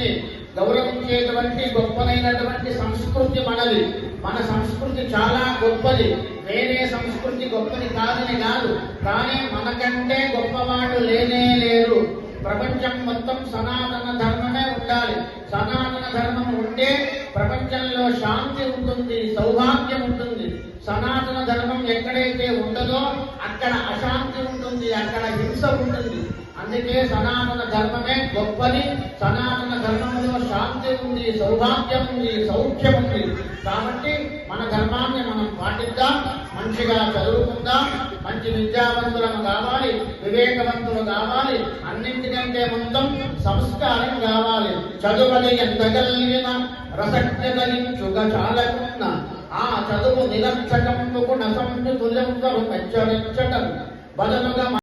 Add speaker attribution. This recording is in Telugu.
Speaker 1: సంస్కృతిని గౌరవించేటువంటి గొప్పదైనటువంటి సంస్కృతి మనది. మన సంస్కృతి చాలా గొప్పది. వేరే సంస్కృతి గొప్పది కాదని కాదు. కానీ మనకంటే గొప్పవాడు లేనే లేరు. ప్రపంచం మొత్తం సనాతన ధర్మమే ఉండాలి. సనాతన ధర్మం ఉంటే ప్రపంచంలో శాంతి ఉంటుంది సౌభాగ్యం ఉంటుంది. సనాతన ధర్మం ఎక్కడైతే ఉండదో అక్కడ అశాంతి ఉంటుంది అక్కడ హింస ఉంటుంది. అందుకే సనాతన ధర్మమే గొప్పది. సనాతన ధర్మంలో శాంతి ఉంది సౌభాగ్యం ఉంది సౌఖ్యం ఉంది. కాబట్టి మన ధర్మాన్ని మనం పాటిద్దాం మంచిగా చదువుకుందాం మంచి విద్యావంతులను కావాలి వివేకవంతులు కావాలి అన్నింటికంటే మొత్తం సంస్కారం కావాలి. చదువని ఎంతగలిగిన కలిగిన రసక్య చాలకున్న ఆ చదువు నిరక్షకముకు నసంతు తులంతరు మెచ్చరించటం బదులుగా